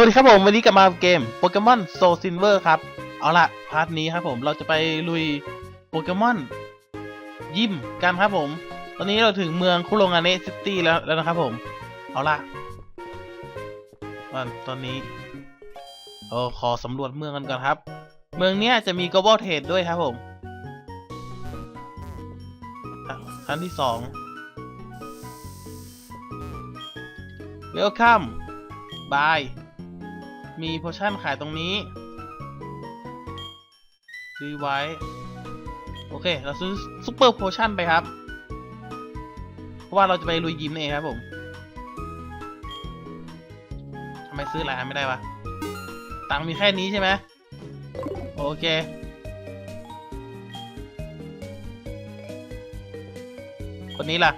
สวัสดีครับผม วันนี้กลับมาเกมโปเกมอนโซซินเวอร์ครับ เอาละพาร์ทนี้ครับผมเราจะไปลุยโปเกมอนยิมกันครับผม ตอนนี้เราถึงเมืองคุโรงาเนะซิตี้แล้วแล้วนะครับผม เอาละตอนตอนนี้เออขอสำรวจเมืองกันก่อนครับ เมืองเนี้ยจะมี global trade ด้วยครับผมอะขั้นที่สอง Welcome บาย มีโพชั่นขายตรงนี้ซื้อไว้โอเค เราซื้อซุปเปอร์โพชั่นไปครับ เพราะว่าเราจะไปลุยยิมนี่เองครับผมทำไมซื้อหลายอันไม่ได้วะ ตังมีแค่นี้ใช่ไหมโอเค คนนี้ล่ะ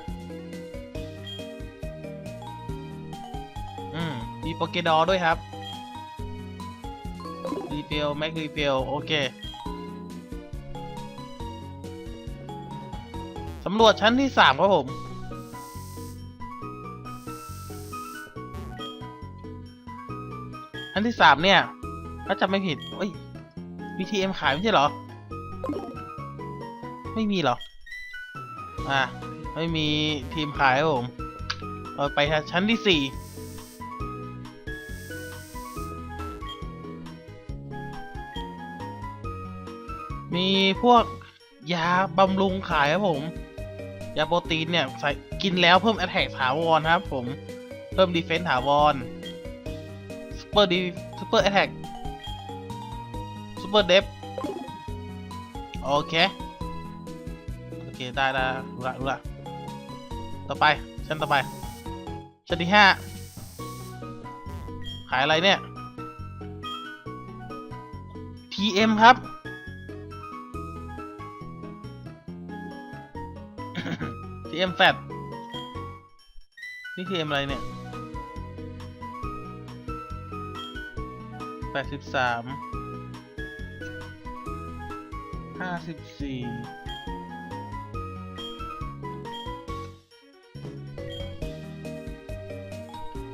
อืม มีโปเกดอด้วยครับ ฟลแม็กรีเฟลโอเคสำรวจชั้นที่สามครับผม ชั้นที่สามเนี่ย ถ้าจำไม่ผิดเอ้ย BTM ขายไม่ใช่เหรอ ไม่มีเหรอ อะ ไม่มีทีมขายครับผม เราไปชั้นที่สี่ พวกยาบำรุงขายครับผม ยาโปรตีนเนี่ยใส่กินแล้วเพิ่ม a อ t แทกถาวรครับผม เพิ่มดีเฟน s ์ถาวรซูเปอร์ดีซูเปอร์ a อ t แทกซูเปอร์เดฟโอเค โอเค ได้ได้รู้ละรู้ละต่อไป ชั้นต่อไป ชั้นที่ห้าขายอะไรเนี่ย TM ครับ TM แฟดนี่ TM อเอ็มอะไรเนี่ยแปดสิบสามห้าสิบสี่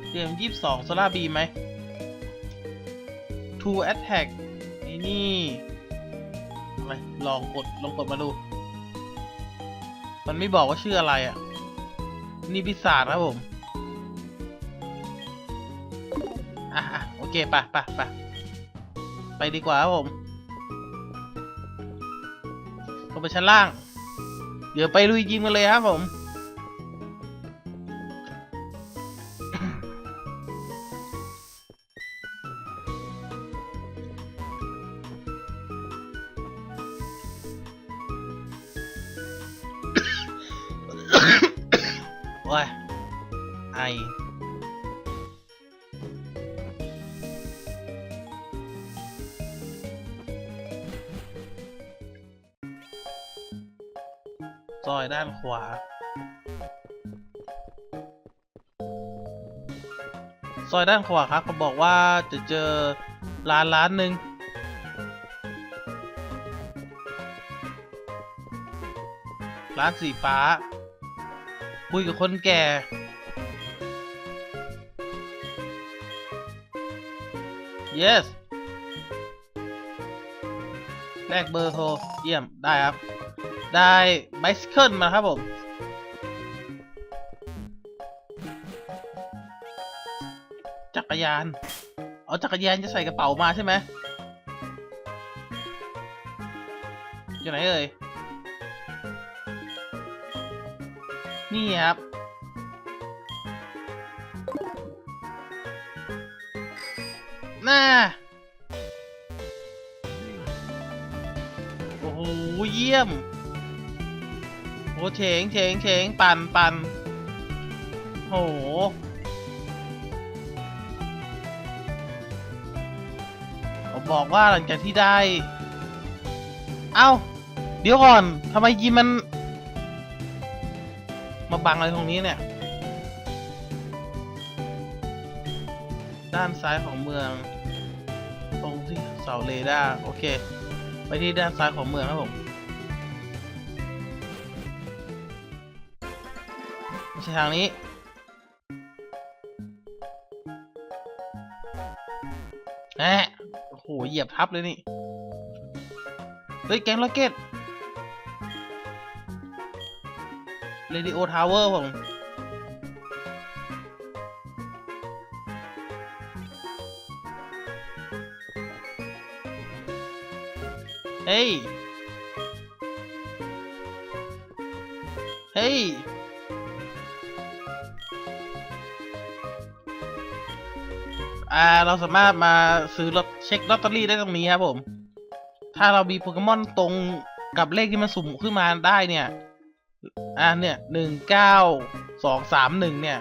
เตรียมยี่สิบสองโซล่าบีไหม Two Attack ไอ้นี่อะไรลองกด ลองกดมาดู มันไม่บอกว่าชื่ออะไรอะ นี่พิศาจครับผม อะโอเคไปไปไปไปดีกว่าครับผมลงไปชั้นล่าง เดี๋ยวไปลุยยิงกันเลยครับผม ซอยด้านขวา ซอยด้านขวาครับเขาบอกว่าจะเจอร้านร้านหนึ่งร้านสีฟ้า คุยกับคนแก่ yes แลกเบอร์โทร เยี่ยม ได้ครับ ได้ไบซิเคิลมาครับผม จักรยาน เอาจักรยานจะใส่กระเป๋ามาใช่ไหมอยู่ไหนเอ่ย นี่ครับ น่าโอ้โห เยี่ยม โอ้เฉงเฉงเฉงปันปันโหผมบอกว่าหลังจากที่ได้ เอ้า เดี๋ยวก่อนทำไมยิมมัน มาบังอะไรตรงนี้เนี่ย ด้านซ้ายของเมือง ตรงที่เสาเรดาร์โอเค ไปที่ด้านซ้ายของเมืองครับผม ทางนี้แน่โอ้โห เหยียบทับเลยนี่ เฮ้ย แก๊งล็อกเก็ตเรดิโอทาวเวอร์ผมเฮ้ย เฮ้ย อ่า เราสามารถมาซื้อลอตเช็คลอตเตอรี่ได้ตรงนี้ครับผม ถ้าเรามีโปเกมอนตรงกับเลขที่มันสุ่มขึ้นมาได้เนี่ย อ่าเนี่ยหนึ่งเก้าสองสามหนึ่งเนี่ย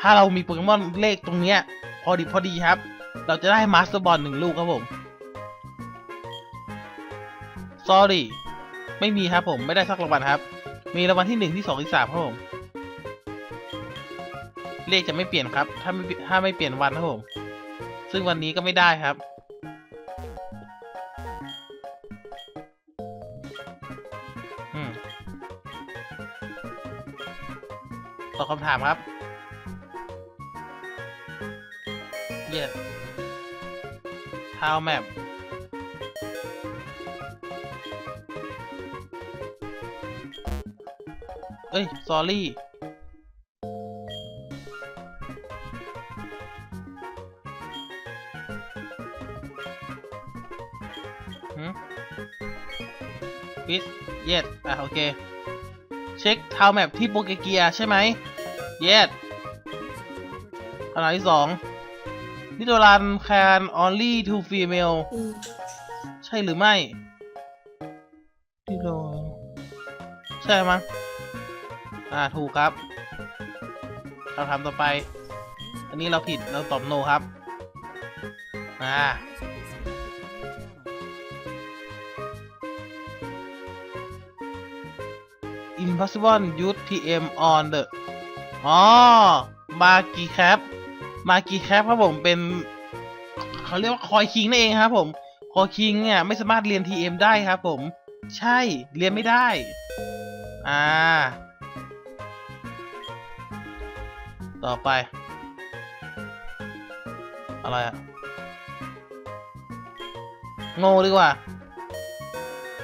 ถ้าเรามีโปเกมอนเลขตรงเนี้ย พอดีพอดีครับ เราจะได้มาสเตอร์บอลหนึ่งลูกครับผม sorry ไม่มีครับผมไม่ได้สักรางวัลครับ มีรางวัลที่หนึ่งที่สองที่สามครับผมเลขจะไม่เปลี่ยนครับ ถ้าไม่ถ้าไม่เปลี่ยนวันครับผม ซึ่งวันนี้ก็ไม่ได้ครับอตอบคำถามครับเรีย How map เอ้ย sorry หื เย็ดอะโอเค เช็คทาวแมปที่โปเกเกียใช่ไหมเย็ดขนาดที่สองนิโดรัน can only to female ใช่หรือไม่นิโดใช่มั้งอ่า ถูกครับคำถามต่อไป อันนี้เราผิด เราตอบ no ครับ อ่า impossible use TM on the อ๋อมากีแคปมากีแคปครับผมเป็นเขาเรียกว่าคอยคิงนั่นเองครับผมคอยคิงเนี่ยไม่สามารถเรียน TM ได้ครับผม ใช่เรียนไม่ได้ อ่า ต่อไป อะไรอะโง่ดีกว่า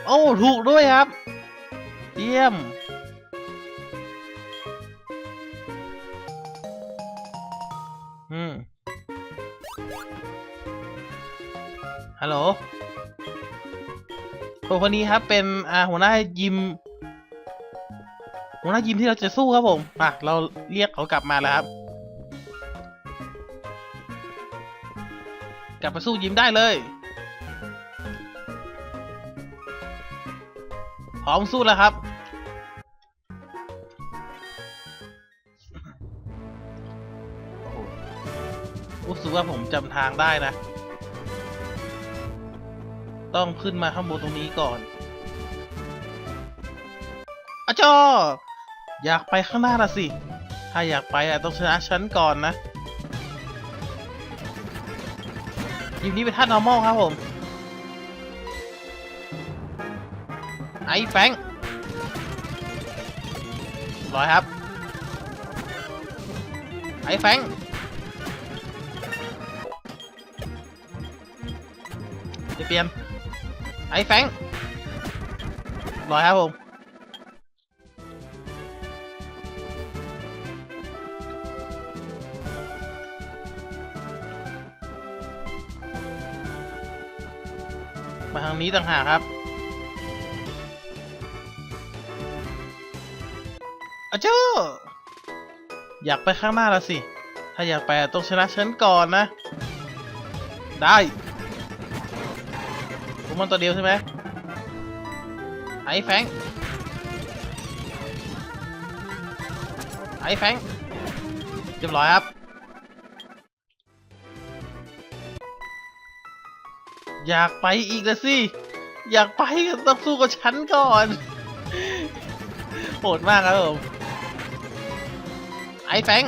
โอ้ ถูกด้วยครับ เยี่ยม คนนนี้ครับ เป็นอ่าหัวหน้ายิม หัวหน้ายิมที่เราจะสู้ครับผมมาเราเรียกเขากลับมาแล้วครับ กลับไปสู้ยิมได้เลยพร้อมสู้แล้วครับโอ้โหรู้สึกว่าผมจำทางได้นะ ต้องขึ้นมาข้างบนตรงนี้ก่อนอาจออยากไปข้างหน้าละสิ ถ้าอยากไปอะต้องชนะฉันก่อนนะยิมนี้เป็นท่า normal ครับผม ไอ้แฟงร้อยครับ ไอ้แฟงจะเปลี่ยน ไอ้แฟงร้อยครับผมมาทางนี้ต่างหากครับอาเจ้าอยากไปข้างหน้าแล้วสิ ถ้าอยากไปต้องชนะฉันก่อนนะ ได้ มมันตัวเดียวใช่ไหมไอ้แฟงไอ้แฟงเรียบร้อยครับอยากไปอีกแล้วสิ อยากไปก็ต้องสู้กับฉันก่อน โหดมากครับผม ไอ้แฟง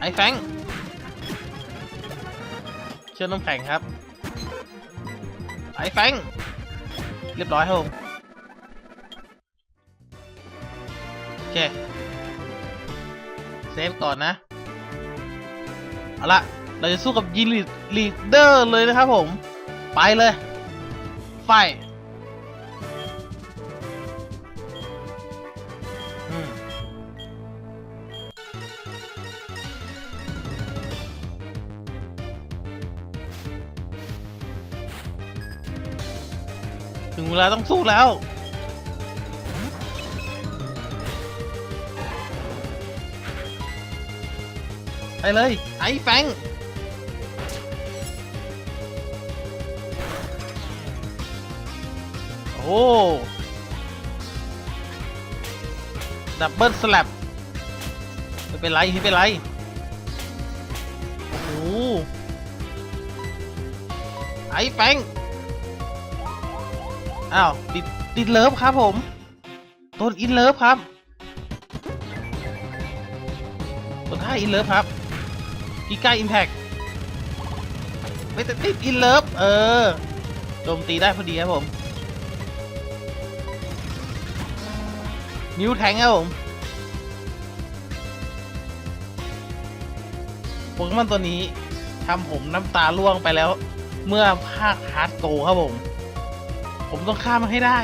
ไอ้แฟง ชื่อน้ำแข็งครับ ไอ้แฟงเรียบร้อยครับผมโอเค เซฟก่อนนะ เอาละเราจะสู้กับยีลีลีดเดอร์เลยนะครับผม ไปเลย ไฟ ถึงเวต้องสู้แล้ว ไปเลย ไอ้แฟงโอ้ดับเบิลสลับไม่เป็นไรไม่เป็นไรโอ้ไอ้แฟง อ้าวติดติดเลิฟครับผม ต้นอินเลิฟครับต้นท่าอินเลิฟครับกิก้าอิมแพกไม่แต่ติดอินเลิฟเออโจมตีได้พอดีครับผมมิวแทงครับผมโปเกมอนตัวนี้ทำผมน้ำตาล่วงไปแล้ว เมื่อภาคฮาร์ดโกครับผม ผมต้องข้ามันให้ได้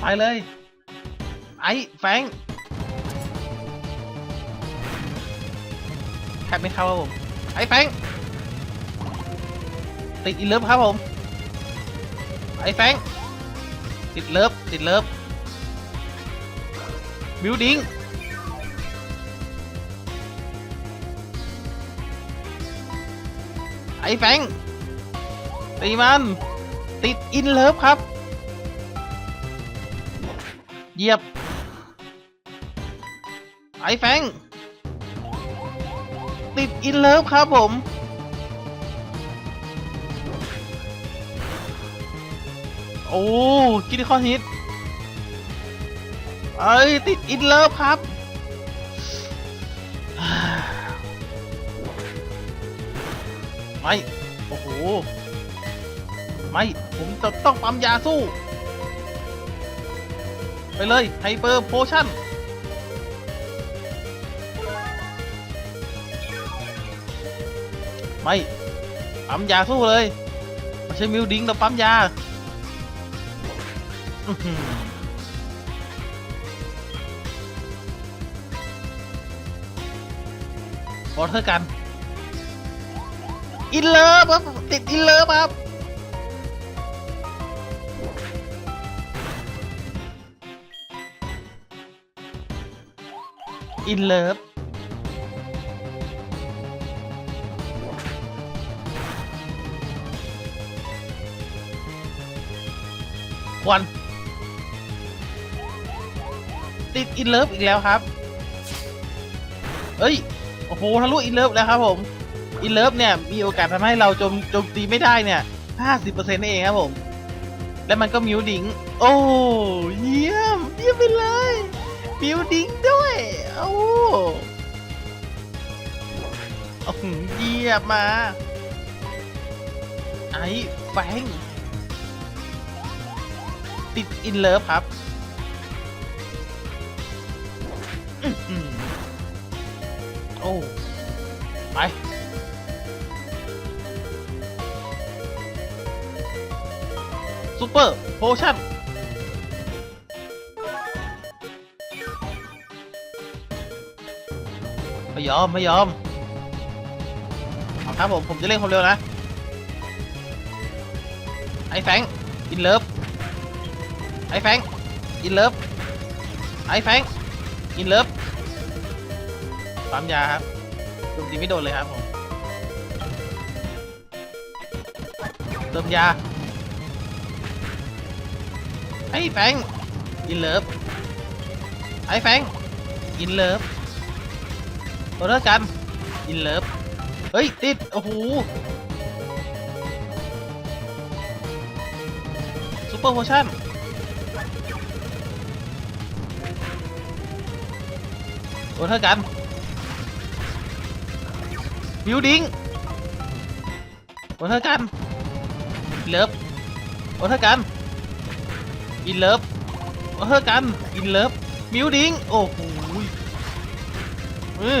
ไปเลย ไอ้ แฟงแทบไม่เข้าครับผม ไอ้ แฟง ติดอินเลิฟครับผม ไอ้ แฟง ติดเลิฟ ติดเลิฟ บิวดิ้งไอ้ แฟง ตีมันติดอินเลิฟครับเหยียบไอ้แฟงติดอินเลิฟครับผม โอ้กินคอนฮิตเอ้ยติดอินเลิฟครับไม่โอ้โห ไม่ ผมจะต้องปั๊มยาสู้ ไปเลยไฮเปอร์โพชั่นไม่ปั๊มยาสู้เลยไม่ใช่มิวดิ้งแต่ปั๊มยาอื้อเทอร์กัน อินเลิฟครับติดอินเลิฟครับ อินเลิฟวัน ติดอินเลิฟอีกแล้วครับ เอ้ย โอ้โหทะลุอินเลิฟแล้วครับผม อินเลิฟเนี่ย มีโอกาสทำให้เราโจมโจมตีไม่ได้เนี่ย 50%นั่นเองครับผม และมันก็มิวดิง โอ้ เยี่ยม เยี่ยมไปเลย มิวดิ้งด้วยโอ้โอ้โหเยี่ยมมา ไอ้แฟง ติดอินเลิฟครับโอ้ ไปซูเปอร์โพชั่น ยอมไม่ยอมครับผมผมจะเล่นความเร็วนะ ไอ้แฟงอินเลิฟไอ้แฟงอินเลิฟไอ้แฟงอินเลิฟปั๊มยาครับโจมตีไม่โดนเลยครับผมเติมยาไอ้แฟงอินเลิฟไอ้แฟงอินเลิฟ โดนกัน อินเลิฟ เฮ้ย ติด โอ้โหซูเปอร์โพชั่น โดนเท่ากัน บิวดิ้งโดนเท่ากัน อินเลิฟ โดนเท่ากัน อินเลิฟ โดนเท่ากัน อินเลิฟมิวดิงโอ้โหยอือ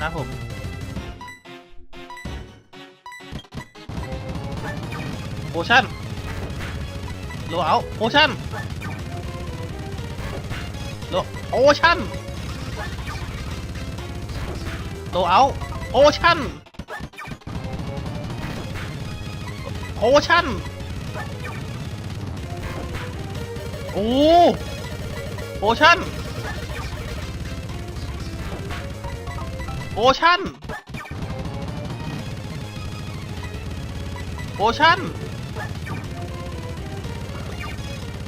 ครับผมโพชั่นโลเอาโพชั่นโลโพชั่นโลเอาโพชั่นโพชั่นโอ้โพชั่น โพชั่นโพชั่น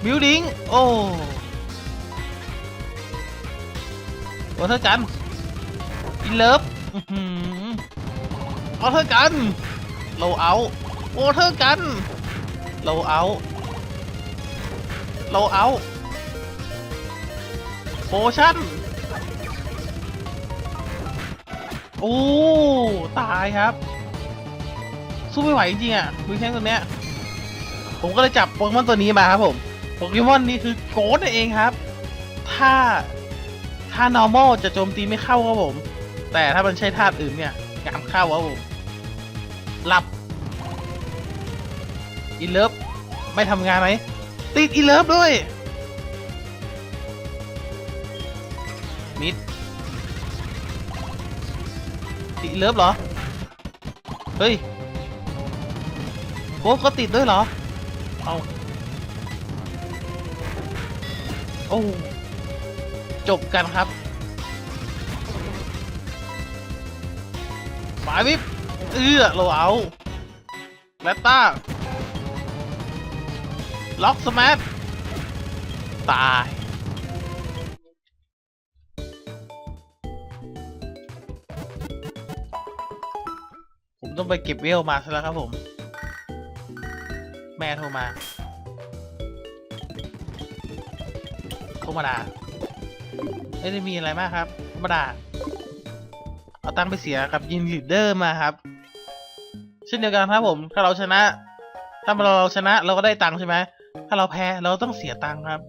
บิวดิ้ง โอ้วอเทอร์กันอินเลิฟวอเทอร์กัน โลเอาวอเทอร์กัน โลเอาโลเอาโพชั่น โอ้ ตายครับ สู้ไม่ไหวจริงอะวิแค่ตัวเนี้ย ผมก็เลยจับโปเกมอนตัวนี้มาครับผมโปเกมอนนี้คือโกดนั่นเองครับ ถ้าถ้า normal จะโจมตีไม่เข้าครับผม แต่ถ้ามันใช้ธาตุอื่นเนี่ยงามเข้าครับผมหลับอินเลิฟไม่ทำงานไหมติดอินเลิฟด้วย เลิฟเหรอ เฮ้ยโบ๊ทก็ติดด้วยเหรอ เอาโอ้จบกันครับหมายวิบเอื้อโลเอาแลตตาล็อกสมาร์ทตาย ต้องไปเก็บเวลมาซะแล้วครับผม แม่โทรมาธรรมดาไม่ได้มีอะไรมากครับธรรมดาเอาตังไปเสียกับยินลีดเดอร์มาครับ เช่นเดียวกันครับผม ถ้าเราชนะ ถ้าเราชนะเราก็ได้ตังค์ใช่ไหมถ้าเราแพ้เราต้องเสียตังค์ครับ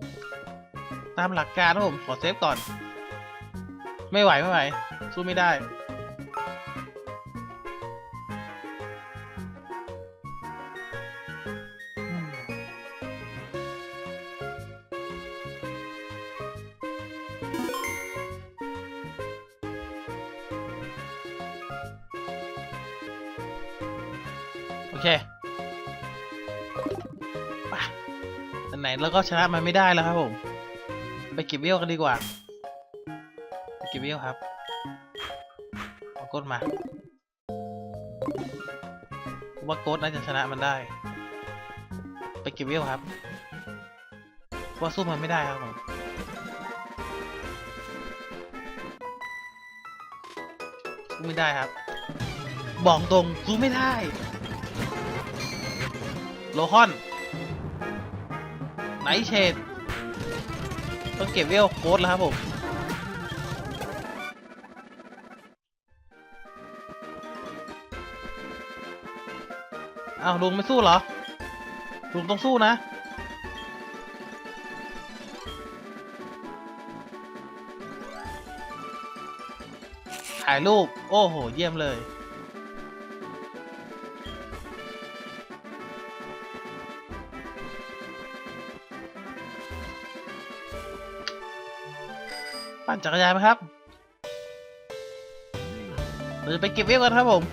ตามหลักการครับผมขอเซฟก่อน ไม่ไหวไม่ไหวสู้ไม่ได้ แล้วก็ชนะมันไม่ได้แล้วครับผม ไปเก็บเวลกันดีกว่า ไปเก็บเวลครับเอากดมาว่าโกดน่าจะชนะมันได้ ไปเก็บเวลครับว่าสู้มันไม่ได้ครับผมสู้ไม่ได้ครับ บอกตรงสู้ไม่ได้ โลคอน ไนท์เชดต้องเก็บเวลโค้ดแล้วครับผม อ้าวลุงไม่สู้เหรอ ลุงต้องสู้นะ ถ่ายรูป โอ้โห เยี่ยมเลย นจักรยานไหมครับ เราจะไปเก็บเวฟกันครับผม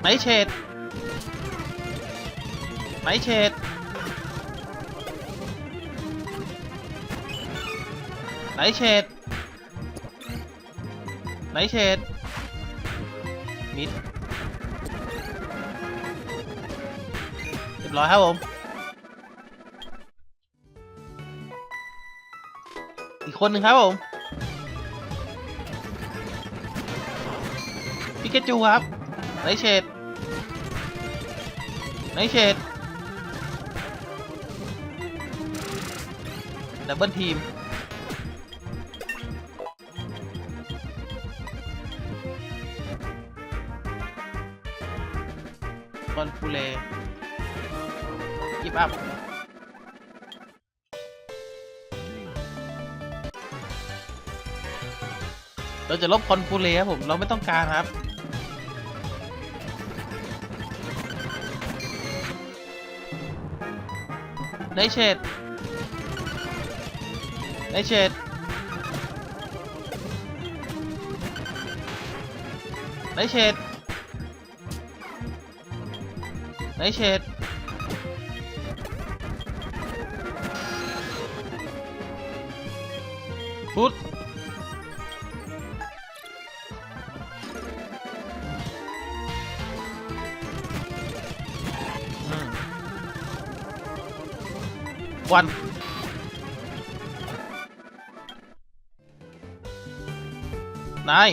ไหนเฉดไหนเฉดไหนเฉดไหนเฉดมิด ร้อยครับผม อีกคนหนึ่งครับผมพิกาจูครับไรเชดไรเชดดับเบิลทีมคอนฟูเล กิฟอัพเราจะลบคอนฟูเลครับผม เราไม่ต้องการครับ ได้เฉดได้เฉดได้เฉดได้เฉด วัน นาย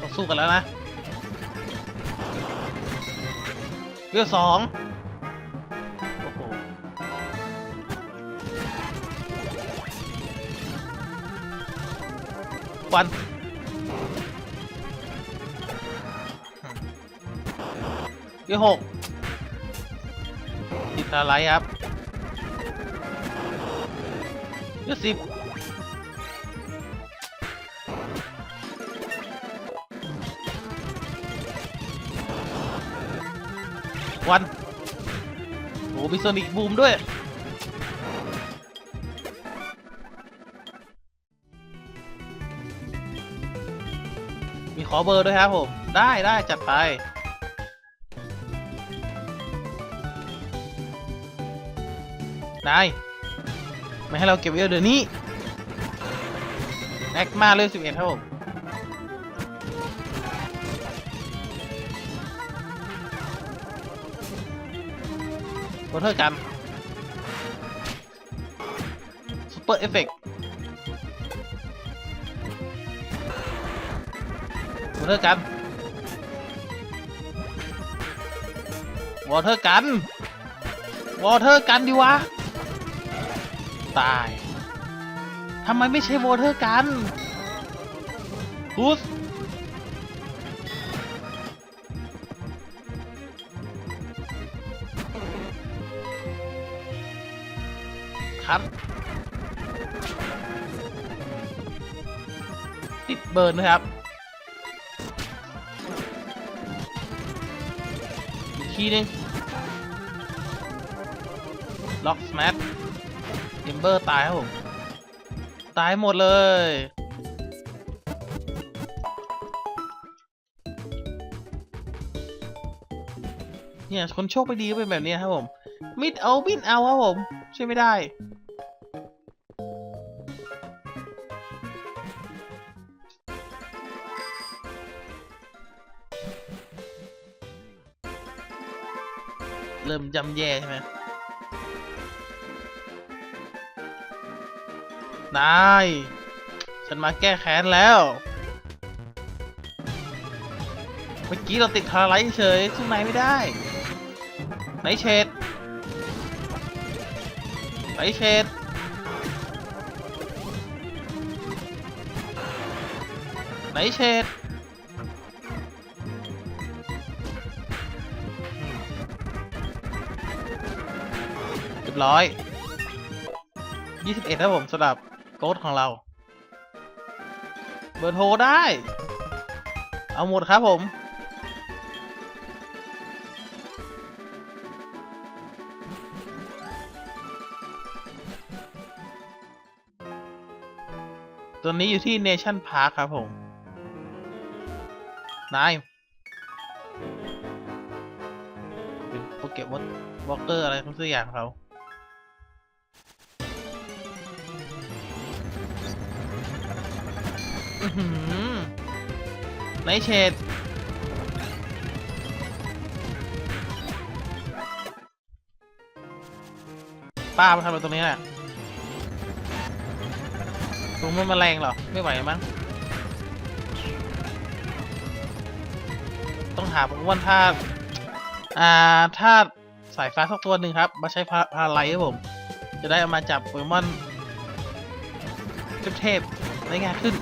ต้องสู้กันแล้วนะเรือสองโอ้โหวันเรื่อหก ติดอะไรครับเรื่สิบวันโอ้มีโซนิกบูมด้วย มีขอเบอร์ด้วยครับผม ได้ได้จัดไป นายไม่ให้เราเก็บไว้เดี๋ยวนี้แอคมาเลยสิบเอ็ดครับผมวอเทอร์กันซูเปอร์เอฟเฟกต์วอเทอร์กันวอเทอร์กันวอเทอร์กันดีวะ ตายทำไมไม่ใช่โวเทอร์กันกูสคัดติดเบิร์นนะครับอีกทีนึงล็อกสแมท เบอร์ตายครับผม ตายหมดเลย เนี่ยคนโชคไม่ดีก็เป็นแบบนี้ครับผม มิดเอาบินเอาครับผม ช่วยไม่ได้เริ่มจำแย่ใช่ไหม นาย ฉันมาแก้แค้นแล้ว เมื่อกี้เราติดทาไลท์เฉยสู้นายไม่ได้ไหนเชดไหนเชดไหนเชดเรียบร้อย 21ครับผมสำหรับ โกดของเรา เบอร์โทรได้ เอาหมดครับผม ตัวนี้อยู่ที่เนชั่นพาร์คครับผม นายเป็นโปเกมอนวอลเกอร์อะไรทั้งสักอย่างเขา ไนท์เชดป้ามาทำอะไรตรงนี้น่ะตรงมันแมลงเหรอ ไม่ไหวมั้ง ต้องหาโปเกมอนธาตุอ่าธาตุสายฟ้าสักตัวหนึ่งครับ มาใช้พาพาไลท์ครับผม จะได้เอามาจับโปเกมอนเทพๆได้ง่ายขึ้น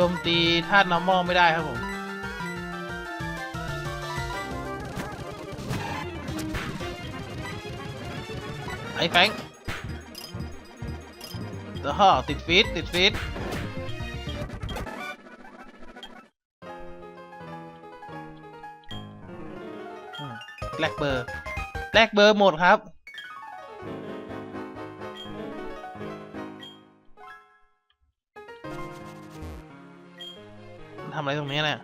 โจมตีธาตุ normal ไม่ได้ครับผมไอ้แฟงเดี๋ยวห่อติดฟีดติดฟีดแลกเบอร์แลกเบอร์หมดครับ ทำอะไรตรงนี้เนี่ย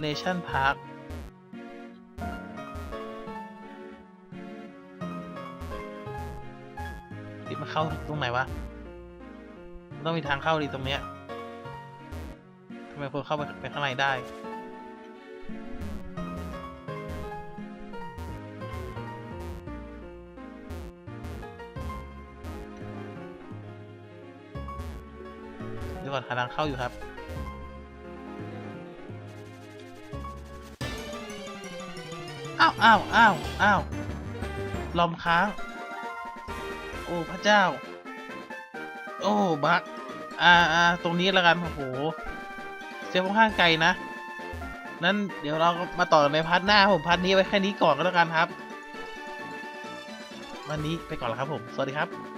เนชั่นพาร์คดิมันเข้าตรงไหนวะมันต้องมีทางเข้าดิตรงเนี้ยทำไมคนเข้าไปไปข้างในได้ ก่อนทางเข้าอยู่ครับ อ้าวอ้าวอ้าวอ้าวลอมค้าง โอ้พระเจ้า โอ้บักอ่าอ่าตรงนี้ล้วกัน โอ้โหเสียค่อนข้างไกลนะ นั้นเดี๋ยวเรามาต่อในพาร์ทหน้าผมพาร์ทนี้ไว้แค่นี้ก่อนก็แล้วกันครับ วันนี้ไปก่อนแล้วครับผม สวัสดีครับ